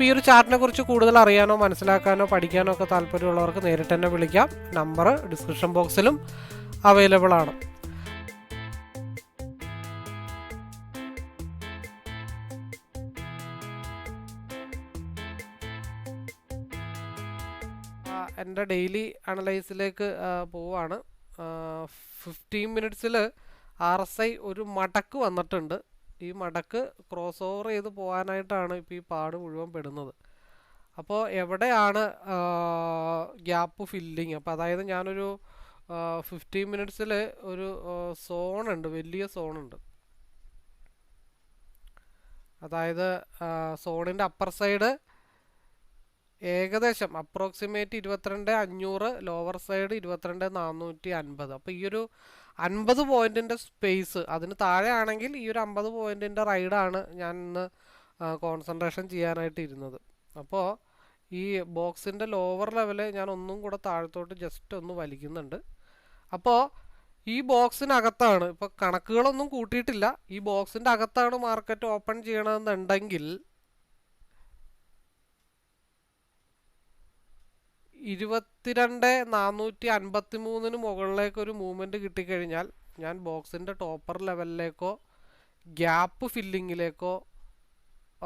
അപ്പോൾ ഈ ഒരു ചാർട്ടിനെ കുറിച്ച് കൂടുതൽ അറിയാനോ മനസ്സിലാക്കാനോ പഠിക്കാനോ ഒക്കെ താല്പര്യമുള്ളവർക്ക് നേരിട്ട് തന്നെ വിളിക്കാം. നമ്പർ ഡിസ്ക്രിപ്ഷൻ ബോക്സിലും അവൈലബിൾ ആണ്. എന്റെ ഡെയിലി അനലൈസിലേക്ക് പോവാണ്. ഫിഫ്റ്റീൻ മിനിറ്റ്സിൽ ആർ എസ് ഐ ഒരു മടക്ക് വന്നിട്ടുണ്ട്. ഈ മടക്ക് ക്രോസ് ഓവർ ചെയ്ത് പോകാനായിട്ടാണ് ഇപ്പോൾ ഈ പാട് മുഴുവൻ പെടുന്നത്. അപ്പോൾ എവിടെയാണ് ഗ്യാപ്പ് ഫില്ലിങ് അപ്പോൾ അതായത് ഞാനൊരു ഫിഫ്റ്റീൻ മിനിറ്റ്സിൽ ഒരു സോണുണ്ട് വലിയ സോണുണ്ട് അതായത് സോണിന്റെ അപ്പർ സൈഡ് ഏകദേശം അപ്രോക്സിമേറ്റ് ഇരുപത്തിരണ്ട് അഞ്ഞൂറ് ലോവർ സൈഡ് ഇരുപത്തിരണ്ട് നാനൂറ്റി അൻപത്. അപ്പോൾ ഈ ഒരു അൻപത് പോയിന്റിന്റെ സ്പേസ്. അതിന് താഴെയാണെങ്കിൽ ഈ ഒരു അമ്പത് പോയിന്റിന്റെ റൈഡാണ് ഞാൻ ഇന്ന് കോൺസെൻട്രേഷൻ ചെയ്യാനായിട്ട് ഇരുന്നത് അപ്പോൾ ഈ ബോക്സിന്റെ ലോവർ ലെവൽ ഞാൻ ഒന്നും കൂടെ താഴത്തോട്ട് ജസ്റ്റ് ഒന്ന് വലിക്കുന്നുണ്ട്. അപ്പോൾ ഈ ബോക്സിനകത്താണ് ഇപ്പോൾ കണക്കുകളൊന്നും കൂട്ടിയിട്ടില്ല. ഈ ബോക്സിന്റെ അകത്താണ് മാർക്കറ്റ് ഓപ്പൺ ചെയ്യണമെന്നുണ്ടെങ്കിൽ ഇരുപത്തിരണ്ട് നാനൂറ്റി അൻപത്തി മൂന്നിന് മുകളിലേക്ക് ഒരു മൂവ്മെന്റ് കിട്ടിക്കഴിഞ്ഞാൽ ഞാൻ ബോക്സിന്റെ ടോപ്പർ ലെവലിലേക്കോ ഗ്യാപ്പ് ഫില്ലിങ്ങിലേക്കോ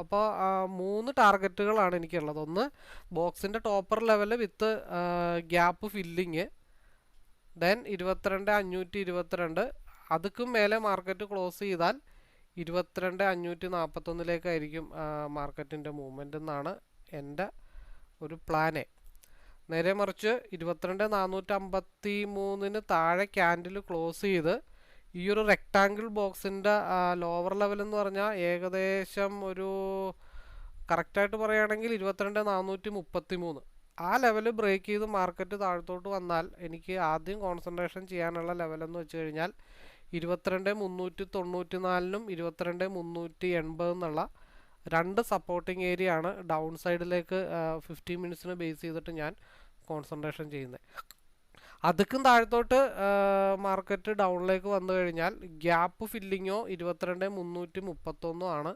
അപ്പോൾ മൂന്ന് ടാർഗറ്റുകളാണ് എനിക്കുള്ളത്. ഒന്ന് ബോക്സിന്റെ topper level with gap filling then ഇരുപത്തിരണ്ട് അഞ്ഞൂറ്റി ഇരുപത്തിരണ്ട്. അതുക്കും മേലെ മാർക്കറ്റ് ക്ലോസ് ചെയ്താൽ ഇരുപത്തിരണ്ട് അഞ്ഞൂറ്റി നാൽപ്പത്തൊന്നിലേക്കായിരിക്കും മാർക്കറ്റിന്റെ മൂവ്മെന്റ് എന്നാണ് എന്റെ ഒരു പ്ലാന് നേരെ മറിച്ച് ഇരുപത്തിരണ്ട് നാനൂറ്റമ്പത്തി മൂന്നിന് താഴെ ക്യാൻഡിൽ ക്ലോസ് ചെയ്ത് ഈ ഒരു റെക്റ്റാങ്കിൾ ബോക്സിന്റെ ലോവർ ലെവൽ എന്ന് പറഞ്ഞാൽ ഏകദേശം ഒരു കറക്റ്റായിട്ട് പറയുകയാണെങ്കിൽ ഇരുപത്തിരണ്ട് നാനൂറ്റി മുപ്പത്തി മൂന്ന് ആ ലെവൽ ബ്രേക്ക് ചെയ്ത് മാർക്കറ്റ് താഴത്തോട്ട് വന്നാൽ എനിക്ക് ആദ്യം കോൺസെൻട്രേഷൻ ചെയ്യാനുള്ള ലെവലെന്ന് വെച്ച് കഴിഞ്ഞാൽ ഇരുപത്തിരണ്ട് മുന്നൂറ്റി തൊണ്ണൂറ്റി നാലിനും ഇരുപത്തിരണ്ട് മുന്നൂറ്റി എൺപത് എന്നുള്ള രണ്ട് സപ്പോർട്ടിംഗ് ഏരിയ ആണ്. ഡൗൺ സൈഡിലേക്ക് ഫിഫ്റ്റീൻ മിനിറ്റ്സിന് ബേസ് ചെയ്തിട്ട് ഞാൻ കോൺസെൻട്രേഷൻ ചെയ്യുന്നത് അതുക്കും താഴത്തോട്ട് മാർക്കറ്റ് ഡൗണിലേക്ക് വന്നു കഴിഞ്ഞാൽ ഗ്യാപ്പ് ഫില്ലിങ്ങോ ഇരുപത്തിരണ്ട് മുന്നൂറ്റി മുപ്പത്തൊന്നോ ആണ്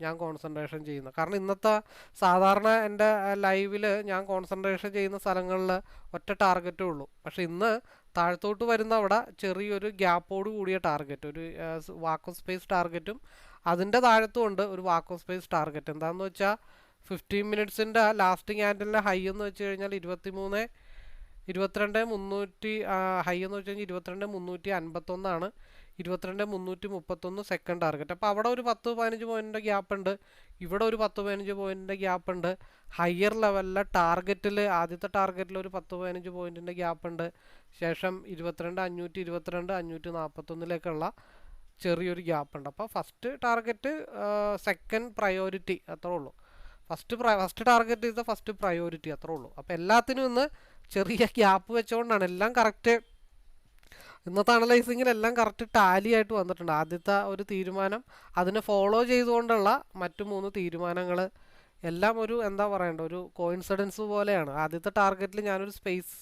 ഞാൻ കോൺസെൻട്രേഷൻ ചെയ്യുന്നത്. കാരണം ഇന്നത്തെ സാധാരണ എന്റെ ലൈവിൽ ഞാൻ കോൺസെൻട്രേഷൻ ചെയ്യുന്ന സ്ഥലങ്ങളിൽ ഒറ്റ ടാർഗറ്റേ ഉള്ളൂ. പക്ഷെ ഇന്ന് താഴത്തോട്ട് വരുന്ന അവിടെ ചെറിയൊരു ഗ്യാപ്പോട് കൂടിയ ടാർഗറ്റ് ഒരു വാക്കോ സ്പേസ് ടാർഗറ്റും അതിന്റെ താഴത്തും ഉണ്ട് ഒരു വാക്വം സ്പേസ് ടാർഗറ്റ് എന്താണെന്ന് വെച്ചാൽ ഫിഫ്റ്റീൻ മിനിറ്റ്സിന്റെ ലാസ്റ്റിംഗ് ആൻഡലിന്റെ ഹൈ എന്ന് വെച്ച് കഴിഞ്ഞാൽ ഇരുപത്തി മൂന്ന് ഇരുപത്തിരണ്ട് മുന്നൂറ്റി ഹൈ എന്ന് വെച്ച് കഴിഞ്ഞാൽ ഇരുപത്തിരണ്ട് മുന്നൂറ്റി അൻപത്തൊന്നാണ്. ഇരുപത്തിരണ്ട് മുന്നൂറ്റി മുപ്പത്തൊന്ന് സെക്കൻഡ് ടാർഗറ്റ് അപ്പോൾ അവിടെ ഒരു പത്ത് പതിനഞ്ച് പോയിന്റിന്റെ ഗ്യാപ്പ് ഉണ്ട്. ഇവിടെ ഒരു പത്ത് പതിനഞ്ച് പോയിന്റിന്റെ ഗ്യാപ്പ് ഉണ്ട്. ഹയർ ലെവലിലെ ടാർഗറ്റിൽ ആദ്യത്തെ ടാർഗറ്റിൽ ഒരു പത്ത് പതിനഞ്ച് പോയിന്റിന്റെ ഗ്യാപ്പ് ഉണ്ട്. ശേഷം ഇരുപത്തിരണ്ട് അഞ്ഞൂറ്റി ഇരുപത്തിരണ്ട് അഞ്ഞൂറ്റി നാൽപ്പത്തൊന്നിലേക്കുള്ള ചെറിയൊരു ഗ്യാപ്പ് ഉണ്ട് അപ്പോൾ ഫസ്റ്റ് ടാർഗറ്റ് സെക്കൻഡ് പ്രയോറിറ്റി അത്രേ ഉള്ളൂ. First first target is the first priority അത്രേ ഉള്ളൂ. അപ്പോൾ എല്ലാത്തിനും ഇന്ന് ചെറിയ ഗ്യാപ്പ് വെച്ചുകൊണ്ടാണ് എല്ലാം കറക്റ്റ് ഇന്നത്തെ അനലൈസിങ്ങിൽ എല്ലാം കറക്റ്റ് ടാലി ആയിട്ട് വന്നിട്ടുണ്ട്. ആദ്യത്തെ ഒരു തീരുമാനം അതിനെ ഫോളോ ചെയ്തുകൊണ്ടുള്ള മറ്റു മൂന്ന് തീരുമാനങ്ങൾ എല്ലാം ഒരു എന്താ പറയണ്ട ഒരു കോയിൻസിഡൻസ് പോലെയാണ്. ആദ്യത്തെ ടാർഗറ്റിൽ ഞാനൊരു സ്പേസ്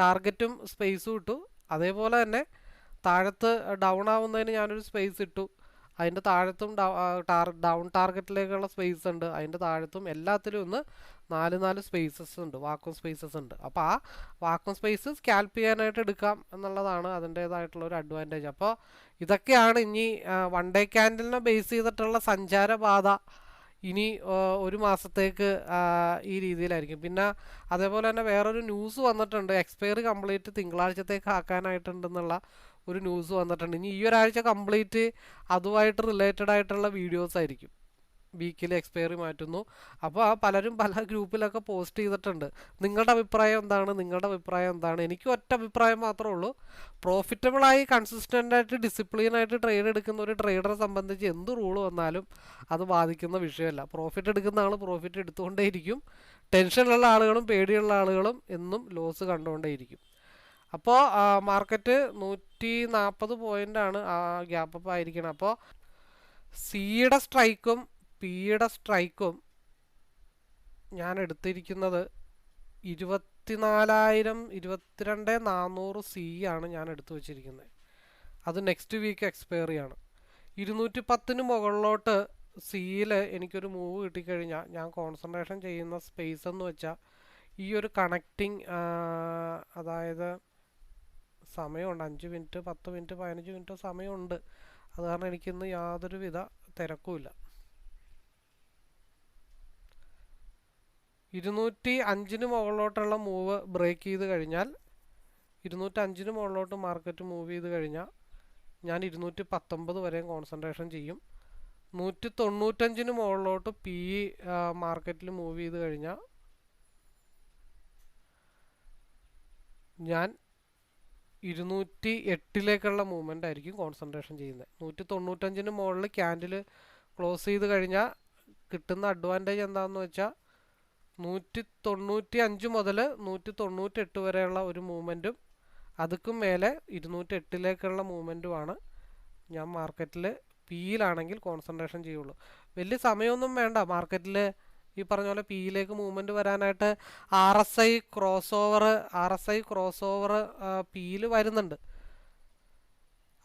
ടാർഗറ്റും സ്പേസും ഇട്ടു. അതേപോലെ തന്നെ താഴത്ത് ഡൗൺ ആവുന്നതിന് ഞാനൊരു സ്പേസ് ഇട്ടു. അതിന്റെ താഴത്തും ഡൗൺ ടാർഗറ്റിലേക്കുള്ള സ്പേസ് ഉണ്ട്. അതിന്റെ താഴത്തും എല്ലാത്തിലും ഒന്ന് നാല് നാല് സ്പേസസ് ഉണ്ട് വാക്വം സ്പേസസ് ഉണ്ട്. അപ്പോൾ ആ വാക്വം സ്പേസസ് സ്കാൽപ്പ് ചെയ്യാനായിട്ട് എടുക്കാം എന്നുള്ളതാണ് അതിന്റേതായിട്ടുള്ള ഒരു അഡ്വാന്റേജ് അപ്പോൾ ഇതൊക്കെയാണ് ഇനി വൺ ഡേ ക്യാൻഡലിനെ ബേസ് ചെയ്തിട്ടുള്ള സഞ്ചാരപാത ഇനി ഒരു മാസത്തേക്ക് ഈ രീതിയിലായിരിക്കും. പിന്നെ അതേപോലെ തന്നെ വേറൊരു ന്യൂസ് വന്നിട്ടുണ്ട്. എക്സ്പയറി കംപ്ലീറ്റ് തിങ്കളാഴ്ചത്തേക്ക് ആക്കാനായിട്ടുണ്ടെന്നുള്ള ഒരു ന്യൂസ് വന്നിട്ടുണ്ട്. ഇനി ഈ ഒരാഴ്ച കംപ്ലീറ്റ് അതുമായിട്ട് റിലേറ്റഡ് ആയിട്ടുള്ള വീഡിയോസ് ആയിരിക്കും. വീക്കിൽ എക്സ്പയറി മാറ്റുന്നു. അപ്പോൾ പലരും പല ഗ്രൂപ്പിലൊക്കെ പോസ്റ്റ് ചെയ്തിട്ടുണ്ട്. നിങ്ങളുടെ അഭിപ്രായം എന്താണ്? നിങ്ങളുടെ അഭിപ്രായം എന്താണ്? എനിക്ക് ഒറ്റ അഭിപ്രായം മാത്രമേ ഉള്ളൂ. പ്രോഫിറ്റബിളായി കൺസിസ്റ്റന്റായിട്ട് ആയിട്ട് ട്രേഡ് എടുക്കുന്ന ഒരു ട്രേഡറെ സംബന്ധിച്ച് എന്ത് റൂൾ വന്നാലും അത് ബാധിക്കുന്ന വിഷയമല്ല. പ്രോഫിറ്റ് എടുക്കുന്ന ആൾ പ്രോഫിറ്റ് എടുത്തുകൊണ്ടേയിരിക്കും. ടെൻഷനുള്ള ആളുകളും പേടിയുള്ള ആളുകളും എന്നും ലോസ് കണ്ടുകൊണ്ടേയിരിക്കും. അപ്പോൾ മാർക്കറ്റ് നൂറ്റി നാൽപ്പത് പോയിന്റാണ് ആ ഗ്യാപ്പ് അപ്പ് ആയിരിക്കണം അപ്പോൾ സിയുടെ സ്ട്രൈക്കും പിയുടെ സ്ട്രൈക്കും ഞാൻ എടുത്തിരിക്കുന്നത് ഇരുപത്തിനാലായിരം ഇരുപത്തിരണ്ട് നാനൂറ് സി ആണ് ഞാൻ എടുത്തു വച്ചിരിക്കുന്നത്. അത് നെക്സ്റ്റ് വീക്ക് എക്സ്പയറി ആണ്. ഇരുന്നൂറ്റി പത്തിന് മുകളിലോട്ട് സിയിൽ എനിക്കൊരു മൂവ് കിട്ടിക്കഴിഞ്ഞാൽ ഞാൻ കോൺസെൻട്രേഷൻ ചെയ്യുന്ന സ്പേസ് എന്ന് വെച്ചാൽ ഈ ഒരു കണക്റ്റിംഗ് അതായത് സമയമുണ്ട്. അഞ്ച് മിനിറ്റ് പത്ത് മിനിറ്റ് പതിനഞ്ച് മിനിറ്റ് സമയമുണ്ട്. അത് കാരണം എനിക്കിന്ന് യാതൊരുവിധ തിരക്കുമില്ല. ഇരുന്നൂറ്റി അഞ്ചിന് മുകളിലോട്ടുള്ള മൂവ് ബ്രേക്ക് ചെയ്ത് കഴിഞ്ഞാൽ ഇരുന്നൂറ്റി അഞ്ചിന് മുകളിലോട്ട് മാർക്കറ്റ് മൂവ് ചെയ്ത് കഴിഞ്ഞാൽ ഞാൻ ഇരുന്നൂറ്റി പത്തൊമ്പത് വരെയും കോൺസെൻട്രേഷൻ ചെയ്യും. നൂറ്റി തൊണ്ണൂറ്റഞ്ചിന് മുകളിലോട്ട് പി മാർക്കറ്റിൽ മൂവ് ചെയ്ത് കഴിഞ്ഞാൽ ഞാൻ ഇരുന്നൂറ്റി എട്ടിലേക്കുള്ള മൂവ്മെന്റ് ആയിരിക്കും കോൺസെൻട്രേഷൻ ചെയ്യുന്നത്. നൂറ്റി തൊണ്ണൂറ്റഞ്ചിന് മുകളിൽ ക്യാൻഡിൽ ക്ലോസ് ചെയ്ത് കഴിഞ്ഞാൽ കിട്ടുന്ന അഡ്വാന്റേജ് എന്താണെന്ന് വെച്ചാൽ നൂറ്റി തൊണ്ണൂറ്റി അഞ്ച് മുതൽ നൂറ്റി തൊണ്ണൂറ്റി എട്ട് വരെയുള്ള ഒരു മൂവ്മെന്റും അതുക്കും മേലെ ഇരുന്നൂറ്റി എട്ടിലേക്കുള്ള മൂവ്മെന്റുമാണ് ഞാൻ മാർക്കറ്റിൽ പിയിലാണെങ്കിൽ കോൺസെൻട്രേഷൻ ചെയ്യുള്ളൂ. വലിയ സമയമൊന്നും വേണ്ട. മാർക്കറ്റിൽ ഈ പറഞ്ഞ പോലെ പിയിലേക്ക് മൂവ്മെന്റ് വരാനായിട്ട് R S I cross over R S I cross over പിയിൽ വരുന്നുണ്ട്.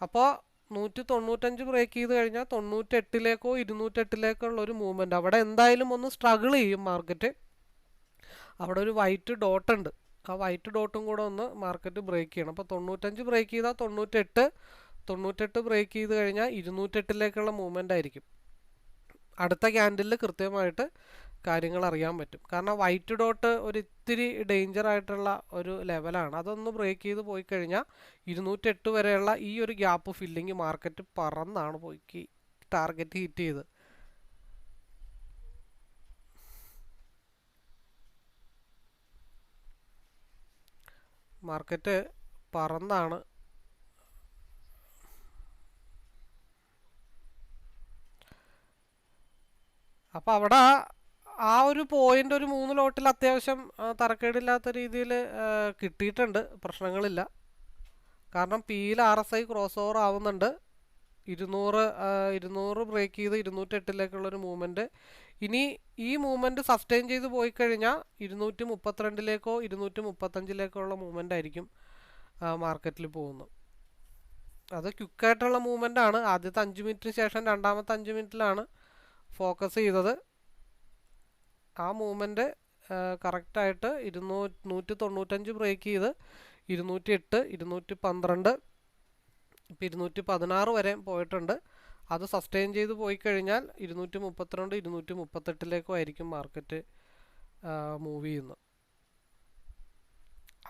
അപ്പോൾ നൂറ്റി തൊണ്ണൂറ്റഞ്ച് ബ്രേക്ക് ചെയ്ത് കഴിഞ്ഞാൽ തൊണ്ണൂറ്റെട്ടിലേക്കോ ഇരുന്നൂറ്റെട്ടിലേക്കോ ഉള്ള ഒരു മൂവ്മെന്റ് അവിടെ എന്തായാലും ഒന്ന് സ്ട്രഗിൾ ചെയ്യും മാർക്കറ്റ് അവിടെ ഒരു വൈറ്റ് ഡോട്ട് ഉണ്ട്. ആ വൈറ്റ് ഡോട്ടും കൂടെ ഒന്ന് മാർക്കറ്റ് ബ്രേക്ക് ചെയ്യണം. അപ്പോൾ തൊണ്ണൂറ്റഞ്ച് ബ്രേക്ക് ചെയ്താൽ തൊണ്ണൂറ്റെട്ട് തൊണ്ണൂറ്റെട്ട് ബ്രേക്ക് ചെയ്ത് കഴിഞ്ഞാൽ ഇരുന്നൂറ്റെട്ടിലേക്കുള്ള മൂവ്മെന്റ് ആയിരിക്കും. അടുത്ത ക്യാൻഡിലിൽ കൃത്യമായിട്ട് കാര്യങ്ങൾ അറിയാൻ പറ്റും. കാരണം വൈറ്റ് ഡോട്ട് ഒരു ഇത്തിരി ഡേഞ്ചർ ആയിട്ടുള്ള ഒരു ലെവലാണ് അതൊന്ന് ബ്രേക്ക് ചെയ്ത് പോയി കഴിഞ്ഞാൽ ഇരുന്നൂറ്റെട്ട് വരെയുള്ള ഈ ഒരു ഗ്യാപ്പ് ഫില്ലിങ് മാർക്കറ്റ് പറന്നാണ് പോയി ടാർഗറ്റ് ഹിറ്റ് ചെയ്ത്. മാർക്കറ്റ് പറന്നാണ്. അപ്പോൾ അവിടെ ആ ഒരു പോയിന്റ് ഒരു മൂന്ന് ലോട്ടിൽ അത്യാവശ്യം തറക്കേടില്ലാത്ത രീതിയിൽ കിട്ടിയിട്ടുണ്ട്. പ്രശ്നങ്ങളില്ല. കാരണം പിയിൽ R S I cross over ആവുന്നുണ്ട്. ഇരുന്നൂറ് ഇരുന്നൂറ് ബ്രേക്ക് ചെയ്ത് ഇരുന്നൂറ്റെട്ടിലേക്കുള്ളൊരു മൂവ്മെന്റ് ഇനി ഈ മൂവ്മെന്റ് സസ്റ്റെയിൻ ചെയ്ത് പോയി കഴിഞ്ഞാൽ ഇരുന്നൂറ്റി മുപ്പത്തിരണ്ടിലേക്കോ ഇരുന്നൂറ്റി മുപ്പത്തഞ്ചിലേക്കോ ഉള്ള മൂവ്മെന്റ് ആയിരിക്കും മാർക്കറ്റിൽ പോകുന്നത്. അത് ക്വിക്കായിട്ടുള്ള മൂവ്മെന്റ് ആണ്. ആദ്യത്തെ അഞ്ച് മിനിറ്റിന് ശേഷം രണ്ടാമത്തെ അഞ്ച് മിനിറ്റിലാണ് ഫോക്കസ് ചെയ്തത്. ആ മൂവ്മെന്റ് കറക്റ്റായിട്ട് ഇരുന്നൂ നൂറ്റി തൊണ്ണൂറ്റഞ്ച് ബ്രേക്ക് ചെയ്ത് ഇരുന്നൂറ്റി എട്ട് ഇരുന്നൂറ്റി പന്ത്രണ്ട് ഇപ്പം ഇരുന്നൂറ്റി പതിനാറ് വരെ പോയിട്ടുണ്ട്. അത് സസ്റ്റെയിൻ ചെയ്ത് പോയി കഴിഞ്ഞാൽ ഇരുന്നൂറ്റി മുപ്പത്തിരണ്ട് ഇരുന്നൂറ്റി മുപ്പത്തെട്ടിലേക്കും ആയിരിക്കും മാർക്കറ്റ് മൂവ് ചെയ്യുന്നത്.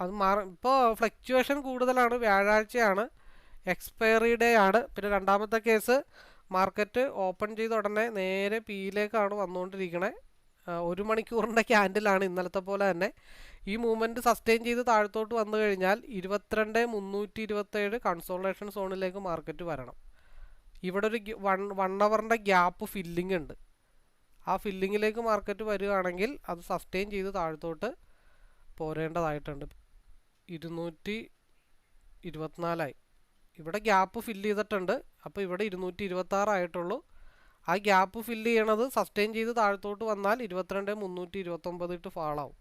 അത് മാറ ഇപ്പോൾ ഫ്ലക്ച്വേഷൻ കൂടുതലാണ് വ്യാഴാഴ്ചയാണ് എക്സ്പയറി ഡേ ആണ്. പിന്നെ രണ്ടാമത്തെ കേസ് മാർക്കറ്റ് ഓപ്പൺ ചെയ്ത ഉടനെ നേരെ പിയിലേക്കാണ് വന്നുകൊണ്ടിരിക്കണേ. ഒരു മണിക്കൂറിന്റെ ക്യാൻഡിലാണ് ഇന്നലത്തെ പോലെ തന്നെ. ഈ മൂവ്മെന്റ് സസ്റ്റെയിൻ ചെയ്ത് താഴത്തോട്ട് വന്നു കഴിഞ്ഞാൽ ഇരുപത്തിരണ്ട് മുന്നൂറ്റി ഇരുപത്തേഴ് കൺസോളേഷൻ സോണിലേക്ക് മാർക്കറ്റ് വരണം. ഇവിടെ ഒരു വൺ വൺ അവറിന്റെ ഗ്യാപ്പ് ഫില്ലിംഗ് ഉണ്ട്. ആ ഫില്ലിങ്ങിലേക്ക് മാർക്കറ്റ് വരികയാണെങ്കിൽ അത് സസ്റ്റെയിൻ ചെയ്ത് താഴത്തോട്ട് പോരേണ്ടതായിട്ടുണ്ട്. ഇരുന്നൂറ്റി ഇരുപത്തിനാലായി. ഇവിടെ ഗ്യാപ്പ് ഫില്ല് ചെയ്തിട്ടുണ്ട്. അപ്പോൾ ഇവിടെ ഇരുന്നൂറ്റി ഇരുപത്താറ് ആയിട്ടുള്ളൂ ആ ഗ്യാപ്പ് ഫില്ല് ചെയ്യണത് സസ്റ്റെയിൻ ചെയ്ത് താഴത്തോട്ട് വന്നാൽ ഇരുപത്തിരണ്ട് മുന്നൂറ്റി ഇരുപത്തൊമ്പത് ഇട്ട് ഫാളാവും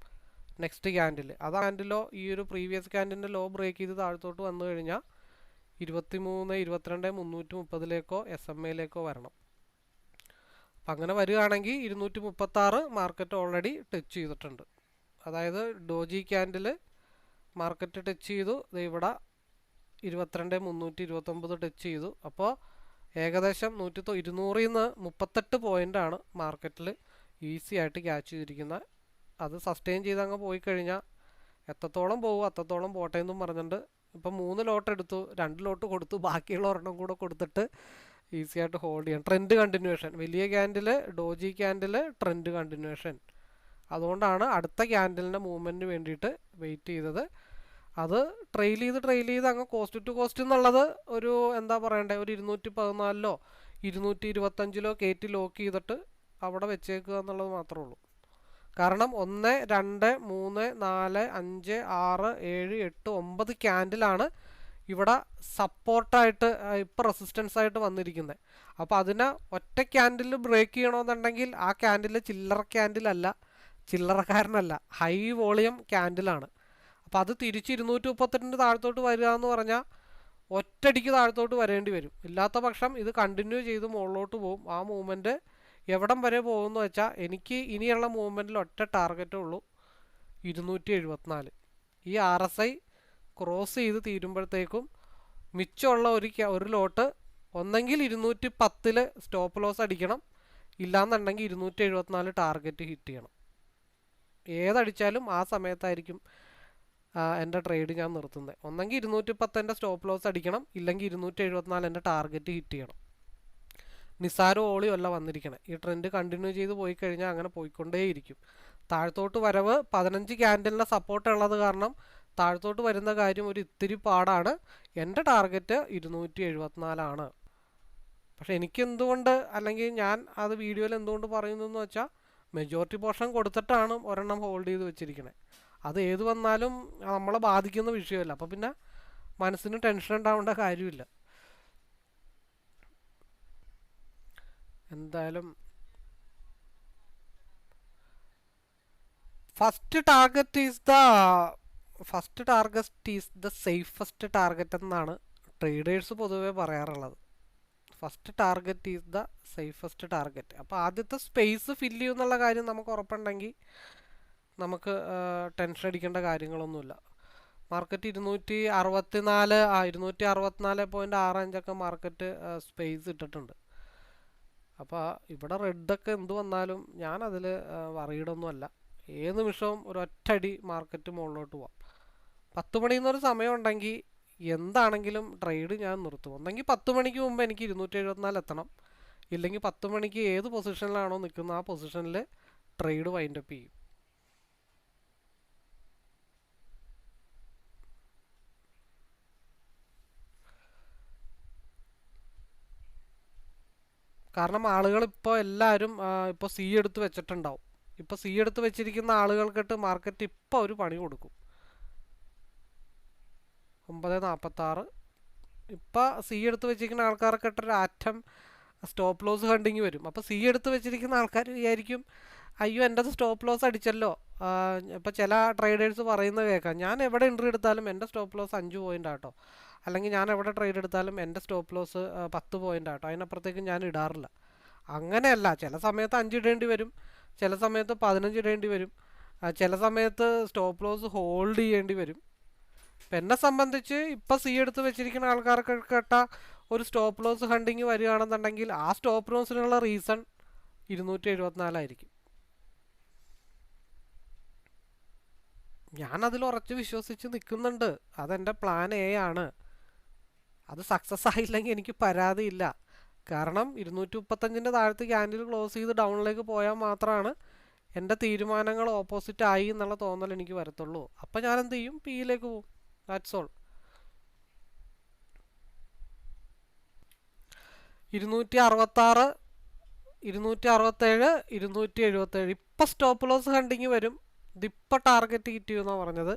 നെക്സ്റ്റ് ക്യാൻഡിൽ അത് ക്യാൻഡിലോ ഈ ഒരു പ്രീവിയസ് ക്യാൻഡിന്റെ ലോ ബ്രേക്ക് ചെയ്ത് താഴത്തോട്ട് വന്നു കഴിഞ്ഞാൽ ഇരുപത്തി മൂന്ന് ഇരുപത്തിരണ്ട് മുന്നൂറ്റി മുപ്പതിലേക്കോ എസ് എം എയിലേക്കോ വരണം. അപ്പം അങ്ങനെ വരികയാണെങ്കിൽ ഇരുന്നൂറ്റി മുപ്പത്താറ് മാർക്കറ്റ് ഓൾറെഡി ടച്ച് ചെയ്തിട്ടുണ്ട്. അതായത് ഡോജി ക്യാൻഡിൽ മാർക്കറ്റ് ടച്ച് ചെയ്തു ഇവിടെ ഇരുപത്തിരണ്ട് മുന്നൂറ്റി ഇരുപത്തൊമ്പത് ടച്ച് ചെയ്തു. അപ്പോൾ ഏകദേശം നൂറ്റി ഇരുന്നൂറിൽ നിന്ന് മുപ്പത്തെട്ട് പോയിന്റാണ് മാർക്കറ്റിൽ ഈസി ആയിട്ട് ക്യാച്ച് ചെയ്തിരിക്കുന്നത് അത് സസ്റ്റെയിൻ ചെയ്ത് അങ്ങ് പോയി കഴിഞ്ഞാൽ എത്രത്തോളം പോകും അത്രത്തോളം പോട്ടെ എന്നും പറഞ്ഞിട്ടുണ്ട് ഇപ്പം മൂന്ന് ലോട്ട് എടുത്തു രണ്ട് ലോട്ട് കൊടുത്തു ബാക്കിയുള്ള ഒരെണ്ണം കൂടെ കൊടുത്തിട്ട് ഈസി ആയിട്ട് ഹോൾഡ് ചെയ്യാം ട്രെൻഡ് കണ്ടിന്യൂഷൻ വലിയ candle doji candle trend continuation അതുകൊണ്ടാണ് അടുത്ത ക്യാൻഡലിന്റെ മൂവ്മെന്റിന് വേണ്ടിയിട്ട് വെയിറ്റ് ചെയ്തത്. അത് ട്രെയിൽ ചെയ്ത് ട്രെയിൽ ചെയ്ത് അങ്ങ് കോസ്റ്റ് ടു കോസ്റ്റ് എന്നുള്ളത് ഒരു എന്താ പറയണ്ടേ ഒരു ഇരുന്നൂറ്റി പതിനാലിലോ ഇരുന്നൂറ്റി ഇരുപത്തഞ്ചിലോ കയറ്റി ലോക്ക് ചെയ്തിട്ട് അവിടെ വെച്ചേക്കുക എന്നുള്ളത് മാത്രമേ ഉള്ളൂ. കാരണം ഒന്ന് രണ്ട് മൂന്ന് നാല് അഞ്ച് ആറ് ഏഴ് എട്ട് ഒമ്പത് ക്യാൻഡിലാണ് ഇവിടെ സപ്പോർട്ടായിട്ട് ഇപ്പോൾ റെസിസ്റ്റൻസ് ആയിട്ട് വന്നിരിക്കുന്നത് അപ്പോൾ അതിനെ ഒറ്റ ക്യാൻഡിൽ ബ്രേക്ക് ചെയ്യണമെന്നുണ്ടെങ്കിൽ ആ ക്യാൻഡിൽ ചില്ലറ ക്യാൻഡിലല്ല ചില്ലറക്കാരനല്ല ഹൈ വോളിയം ക്യാൻഡിലാണ് അപ്പോൾ അത് തിരിച്ച് ഇരുന്നൂറ്റി മുപ്പത്തെട്ടിന്റെ താഴത്തോട്ട് വരിക എന്ന് പറഞ്ഞാൽ ഒറ്റടിക്ക് താഴത്തോട്ട് വരേണ്ടി വരും. ഇല്ലാത്ത പക്ഷം ഇത് കണ്ടിന്യൂ ചെയ്ത് മുകളിലോട്ട് പോകും. ആ മൂവ്മെന്റ് എവിടം വരെ പോകുമെന്ന് വെച്ചാൽ എനിക്ക് ഇനിയുള്ള മൂവ്മെന്റിൽ ഒറ്റ ടാർഗറ്റേ ഉള്ളൂ. ഇരുന്നൂറ്റി എഴുപത്തിനാല് ഈ ആർ എസ് ഐ ക്രോസ് ചെയ്ത് തീരുമ്പോഴത്തേക്കും മിച്ചമുള്ള ഒരു ഒരു ലോട്ട് ഒന്നെങ്കിൽ ഇരുന്നൂറ്റി പത്തിൽ സ്റ്റോപ്പ് ലോസ് അടിക്കണം. ഇല്ലാന്നുണ്ടെങ്കിൽ ഇരുന്നൂറ്റി എഴുപത്തിനാല് ടാർഗറ്റ് ഹിറ്റ് ചെയ്യണം. ഏതടിച്ചാലും ആ സമയത്തായിരിക്കും എന്റെ ട്രേഡ് ഞാൻ നിർത്തുന്നത് ഒന്നെങ്കിൽ ഇരുന്നൂറ്റി പത്തെന്റെ സ്റ്റോപ്പ് ലോസ് അടിക്കണം ഇല്ലെങ്കിൽ ഇരുന്നൂറ്റി എഴുപത്തിനാല് എന്റെ ടാർഗറ്റ് ഹിറ്റ് ചെയ്യണം. നിസാരം ഓളിയോ അല്ല വന്നിരിക്കണേ. ഈ ട്രെൻഡ് കണ്ടിന്യൂ ചെയ്ത് പോയി കഴിഞ്ഞാൽ അങ്ങനെ പോയിക്കൊണ്ടേയിരിക്കും. താഴത്തോട്ട് വരവ് പതിനഞ്ച് ക്യാൻഡലിന്റെ സപ്പോർട്ട് ഉള്ളത് കാരണം താഴത്തോട്ട് വരുന്ന കാര്യം ഒരു ഇത്തിരി പാടാണ്. എന്റെ ടാർഗറ്റ് ഇരുന്നൂറ്റി എഴുപത്തിനാലാണ് പക്ഷെ എനിക്ക് എന്തുകൊണ്ട് അല്ലെങ്കിൽ ഞാൻ അത് വീഡിയോയിൽ എന്തുകൊണ്ട് പറയുന്നതെന്ന് വെച്ചാൽ മെജോറിറ്റി പോർഷൻ കൊടുത്തിട്ടാണ് ഒരെണ്ണം ഹോൾഡ് ചെയ്ത് വെച്ചിരിക്കണേ. അത് ഏത് വന്നാലും നമ്മളെ ബാധിക്കുന്ന വിഷയമല്ല. അപ്പോൾ പിന്നെ മനസ്സിന് ടെൻഷൻ ഉണ്ടാവേണ്ട കാര്യമില്ല. എന്തായാലും first target is the first target is the safest target എന്നാണ് ട്രേഡേഴ്സ് പൊതുവേ പറയാറുള്ളത്. First target is the safest target അപ്പോൾ ആദ്യത്തെ സ്പേസ് ഫില്ല് ചെയ്യുന്നുള്ള കാര്യം നമുക്ക് ഉറപ്പുണ്ടെങ്കിൽ നമുക്ക് ടെൻഷൻ അടിക്കേണ്ട കാര്യങ്ങളൊന്നുമില്ല. മാർക്കറ്റ് ഇരുന്നൂറ്റി അറുപത്തി നാല് ആ ഇരുന്നൂറ്റി അറുപത്തിനാല് പോയിന്റ് ആറ് അഞ്ചൊക്കെ മാർക്കറ്റ് സ്പേസ് ഇട്ടിട്ടുണ്ട്. അപ്പോൾ ഇവിടെ റെഡൊക്കെ എന്ത് വന്നാലും ഞാൻ അതിൽ വറീഡൊന്നുമല്ല ഏത് നിമിഷവും ഒറ്റടി മാർക്കറ്റ് മുകളിലോട്ട് പോവാം. പത്ത് മണി എന്നൊരു സമയം ഉണ്ടെങ്കിൽ എന്താണെങ്കിലും ട്രേഡ് ഞാൻ നിർത്തും. ഒന്നെങ്കിൽ പത്ത് മണിക്ക് മുമ്പ് എനിക്ക് ഇരുന്നൂറ്റി എഴുപത്തിനാല് എത്തണം. ഇല്ലെങ്കിൽ പത്ത് മണിക്ക് ഏത് പൊസിഷനിലാണോ നിൽക്കുന്നത് ആ പൊസിഷനിൽ ട്രേഡ് വൈൻഡപ്പ് ചെയ്യും. കാരണം ആളുകൾ ഇപ്പോൾ എല്ലാവരും ഇപ്പോൾ സി എടുത്ത് വെച്ചിട്ടുണ്ടാവും. ഇപ്പോൾ സി എടുത്ത് വെച്ചിരിക്കുന്ന ആളുകൾക്കിട്ട് മാർക്കറ്റ് ഇപ്പോൾ ഒരു പണി കൊടുക്കും. ഒമ്പത് നാൽപ്പത്താറ് ഇപ്പോൾ സി എടുത്ത് വെച്ചിരിക്കുന്ന ആൾക്കാർക്ക് ഇട്ടൊരു ആറ്റം സ്റ്റോപ്പ് ലോസ് കണ്ടിങ് വരും. അപ്പോൾ സി എടുത്ത് വെച്ചിരിക്കുന്ന ആൾക്കാർ വിചാരിക്കും അയ്യോ എന്റെ സ്റ്റോപ്പ് ലോസ് അടിച്ചല്ലോ. ഇപ്പോൾ ചില ട്രേഡേഴ്സ് പറയുന്നത് കേൾക്കാം ഞാൻ എവിടെ എൻട്രി എടുത്താലും എന്റെ സ്റ്റോപ്പ് ലോസ് അഞ്ച് പോയിന്റ് ആട്ടോ അല്ലെങ്കിൽ ഞാൻ എവിടെ ട്രേഡ് എടുത്താലും എന്റെ സ്റ്റോപ്പ് ലോസ് പത്ത് പോയിന്റ് ആട്ടോ അതിനപ്പുറത്തേക്ക് ഞാൻ ഇടാറില്ല. അങ്ങനെയല്ല ചില സമയത്ത് അഞ്ച് ഇടേണ്ടി വരും. ചില സമയത്ത് പതിനഞ്ച് ഇടേണ്ടി വരും. ചില സമയത്ത് സ്റ്റോപ്പ് ലോസ് ഹോൾഡ് ചെയ്യേണ്ടി വരും. ഇപ്പം എന്നെ സംബന്ധിച്ച് ഇപ്പം സി എടുത്ത് വെച്ചിരിക്കുന്ന ആൾക്കാർക്ക് കേട്ട ഒരു സ്റ്റോപ്പ് ലോസ് ഹണ്ടിങ് വരികയാണെന്നുണ്ടെങ്കിൽ ആ സ്റ്റോപ്പ് ലോസിനുള്ള റീസൺ ഇരുന്നൂറ്റി എഴുപത്തിനാലായിരിക്കും. ഞാനതിൽ ഉറച്ച് വിശ്വസിച്ച് നിൽക്കുന്നുണ്ട്. അതെന്റെ പ്ലാൻ എ ആണ്. അത് സക്സസ് ആയില്ലെങ്കിൽ എനിക്ക് പരാതിയില്ല കാരണം ഇരുന്നൂറ്റി മുപ്പത്തഞ്ചിന്റെ താഴത്ത് ക്യാൻഡിൽ ക്ലോസ് ചെയ്ത് ഡൗണിലേക്ക് പോയാൽ മാത്രമാണ് എന്റെ തീരുമാനങ്ങൾ ഓപ്പോസിറ്റ് ആയി എന്നുള്ള തോന്നൽ എനിക്ക് വരത്തുള്ളൂ. അപ്പം ഞാൻ എന്ത് ചെയ്യും പിയിലേക്ക് പോവും. ദാറ്റ്സ് ഓൾ ഇരുന്നൂറ്റി അറുപത്താറ് ഇരുന്നൂറ്റി അറുപത്തേഴ് ഇരുന്നൂറ്റി എഴുപത്തേഴ് ഇപ്പം സ്റ്റോപ്പ് ലോസ് കണ്ടിങ് വരും. ഇതിപ്പോൾ ടാർഗറ്റ് കിട്ടിയെന്നാണ് പറഞ്ഞത്.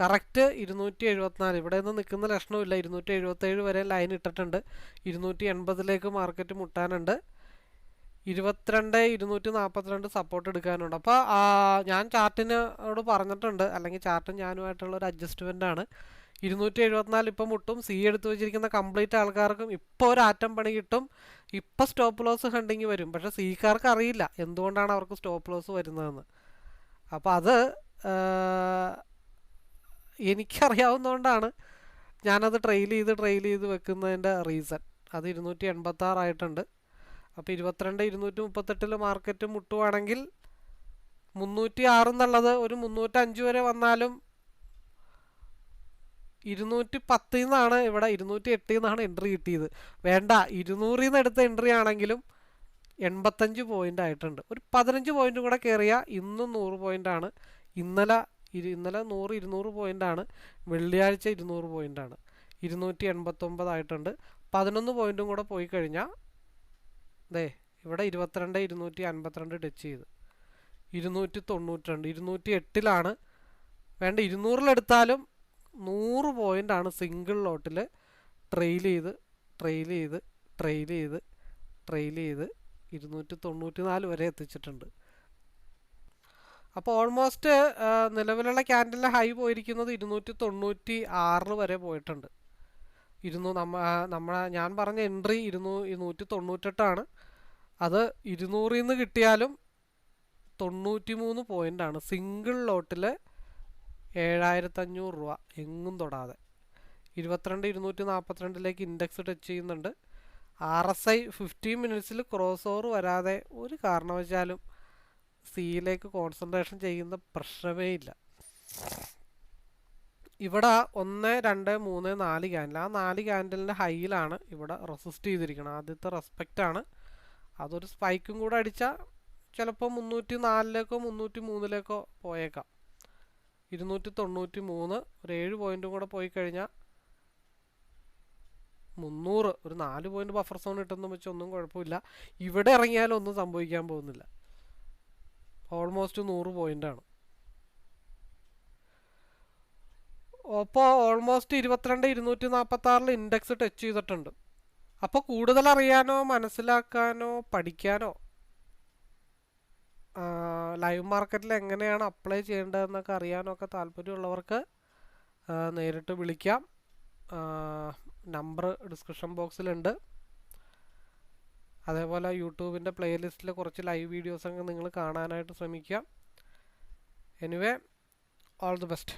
കറക്റ്റ് ഇരുന്നൂറ്റി എഴുപത്തിനാല് ഇവിടെ നിന്ന് നിൽക്കുന്ന ലക്ഷണമില്ല ഇരുന്നൂറ്റി എഴുപത്തേഴ് വരെ ലൈൻ ഇട്ടിട്ടുണ്ട്. ഇരുന്നൂറ്റി എൺപതിലേക്ക് മാർക്കറ്റ് മുട്ടാനുണ്ട്. ഇരുപത്തിരണ്ട് ഇരുന്നൂറ്റി നാൽപ്പത്തിരണ്ട് സപ്പോർട്ട് എടുക്കാനുണ്ട് അപ്പോൾ ഞാൻ ചാർട്ടിനോട് പറഞ്ഞിട്ടുണ്ട്. അല്ലെങ്കിൽ ചാർട്ടും ഞാനുമായിട്ടുള്ള ഒരു അഡ്ജസ്റ്റ്മെന്റ് ആണ്. ഇരുന്നൂറ്റി എഴുപത്തിനാല് ഇപ്പം മുട്ടും. സി എടുത്ത് വെച്ചിരിക്കുന്ന കംപ്ലീറ്റ് ആൾക്കാർക്കും ഇപ്പോൾ ഒരു ആറ്റം പണി കിട്ടും. ഇപ്പോൾ സ്റ്റോപ്പ് ലോസ് ഹണ്ടിങ് വരും. പക്ഷേ സിക്കാർക്ക് അറിയില്ല. എന്തുകൊണ്ടാണ് അവർക്ക് സ്റ്റോപ്പ് ലോസ് വരുന്നതെന്ന്. അപ്പോൾ അത് എനിക്കറിയാവുന്നതുകൊണ്ടാണ് ഞാനത് ട്രെയിൽ ചെയ്ത് ട്രെയിൽ ചെയ്ത് വെക്കുന്നതിന്റെ റീസൺ അത് ഇരുന്നൂറ്റി എൺപത്തി ആറായിട്ടുണ്ട് അപ്പോൾ ഇരുപത്തിരണ്ട് ഇരുന്നൂറ്റി മുപ്പത്തെട്ടിൽ മാർക്കറ്റ് മുട്ടുവാണെങ്കിൽ മുന്നൂറ്റി ആറ് എന്നുള്ളത് ഒരു മുന്നൂറ്റഞ്ച് വരെ വന്നാലും ഇരുന്നൂറ്റി പത്തിൽ നിന്നാണ് ഇവിടെ ഇരുന്നൂറ്റി എട്ടിൽ നിന്നാണ് എൻട്രി കിട്ടിയത്. വേണ്ട ഇരുന്നൂറിൽ നിന്ന് എടുത്ത എൻട്രി ആണെങ്കിലും എൺപത്തഞ്ച് പോയിന്റ് ആയിട്ടുണ്ട്. ഒരു പതിനഞ്ച് പോയിന്റ് കൂടെ കയറിയ ഇന്നും നൂറ് പോയിന്റാണ് ഇന്നലെ ഇരു ഇന്നലെ നൂറ് ഇരുന്നൂറ് പോയിന്റാണ് വെള്ളിയാഴ്ച ഇരുന്നൂറ് പോയിന്റാണ് ഇരുന്നൂറ്റി എൺപത്തൊമ്പതായിട്ടുണ്ട് പതിനൊന്ന് പോയിന്റും കൂടെ പോയി കഴിഞ്ഞാൽ ദേ ഇവിടെ ഇരുപത്തിരണ്ട് ഇരുന്നൂറ്റി അൻപത്തിരണ്ട് ടച്ച് ചെയ്ത്. ഇരുന്നൂറ്റി തൊണ്ണൂറ്റി രണ്ട് ഇരുന്നൂറ്റി എട്ടിലാണ്. വേണ്ട ഇരുന്നൂറിലെടുത്താലും നൂറ് പോയിന്റാണ് സിംഗിൾ ലോട്ടിൽ ട്രെയിൽ ചെയ്ത് ട്രെയിൽ ചെയ്ത് ട്രെയിൽ ചെയ്ത് ട്രെയിൽ ചെയ്ത് ഇരുന്നൂറ്റി തൊണ്ണൂറ്റി നാല് വരെ എത്തിച്ചിട്ടുണ്ട്. അപ്പോൾ ഓൾമോസ്റ്റ് നിലവിലുള്ള ക്യാൻഡലിലെ ഹൈ പോയിരിക്കുന്നത് ഇരുന്നൂറ്റി തൊണ്ണൂറ്റി ആറിൽ വരെ പോയിട്ടുണ്ട്. ഇരുന്നൂ നമ്മ നമ്മളെ ഞാൻ പറഞ്ഞ എൻട്രി ഇരുന്നൂ ഇരുന്നൂറ്റി തൊണ്ണൂറ്റെട്ടാണ് അത് ഇരുന്നൂറിൽ നിന്ന് കിട്ടിയാലും തൊണ്ണൂറ്റി മൂന്ന് പോയിന്റാണ് സിംഗിൾ ലോട്ടിൽ ഏഴായിരത്തഞ്ഞൂറ് രൂപ എങ്ങും തൊടാതെ. ഇരുപത്തിരണ്ട് ഇരുന്നൂറ്റി നാൽപ്പത്തിരണ്ടിലേക്ക് ഇൻഡെക്സ് ടച്ച് ചെയ്യുന്നുണ്ട്. ആർ എസ് ഐ ഫിഫ്റ്റീൻ മിനിറ്റ്സിൽ ക്രോസ് ഓവർ വരാതെ ഒരു കാരണവശാലും സിയിലേക്ക് കോൺസെൻട്രേഷൻ ചെയ്യുന്ന പ്രശ്നമേ ഇല്ല. ഇവിടെ ഒന്ന് രണ്ട് മൂന്ന് നാല് ക്യാൻഡിൽ ആ നാല് ക്യാൻഡലിന്റെ ഹൈയിലാണ് ഇവിടെ റെസിസ്റ്റ് ചെയ്തിരിക്കുന്നത് ആദ്യത്തെ റെസ്പെക്റ്റ് ആണ്. അതൊരു സ്പൈക്കും കൂടെ അടിച്ചാൽ ചിലപ്പോൾ മുന്നൂറ്റി നാലിലേക്കോ മുന്നൂറ്റി മൂന്നിലേക്കോ പോയേക്കാം. ഇരുന്നൂറ്റി തൊണ്ണൂറ്റി മൂന്ന് ഒരു ഏഴ് പോയിന്റും കൂടെ പോയി കഴിഞ്ഞാൽ മുന്നൂറ്. ഒരു നാല് പോയിന്റ് ബഫർ സോൺ കിട്ടുന്ന വെച്ച് ഒന്നും കുഴപ്പമില്ല. ഇവിടെ ഇറങ്ങിയാലും ഒന്നും സംഭവിക്കാൻ പോകുന്നില്ല. ഓൾമോസ്റ്റ് നൂറ് പോയിന്റാണ്. അപ്പോൾ ഓൾമോസ്റ്റ് ഇരുപത്തിരണ്ട് ഇരുന്നൂറ്റി നാൽപ്പത്തി ആറിൽ ഇൻഡെക്സ് ടച്ച് ചെയ്തിട്ടുണ്ട്. അപ്പോൾ കൂടുതൽ അറിയാനോ മനസ്സിലാക്കാനോ പഠിക്കാനോ ലൈവ് മാർക്കറ്റിൽ എങ്ങനെയാണ് അപ്ലൈ ചെയ്യേണ്ടതെന്നൊക്കെ അറിയാനൊക്കെ താല്പര്യമുള്ളവർക്ക് നേരിട്ട് വിളിക്കാം. നമ്പർ ഡിസ്ക്രിപ്ഷൻ ബോക്സിലുണ്ട്. അതേപോലെ യൂട്യൂബിന്റെ പ്ലേലിസ്റ്റിൽ കുറച്ച് ലൈവ് വീഡിയോസ് അങ്ങ് നിങ്ങൾ കാണാനായിട്ട് ശ്രമിക്കുക. Anyway all the best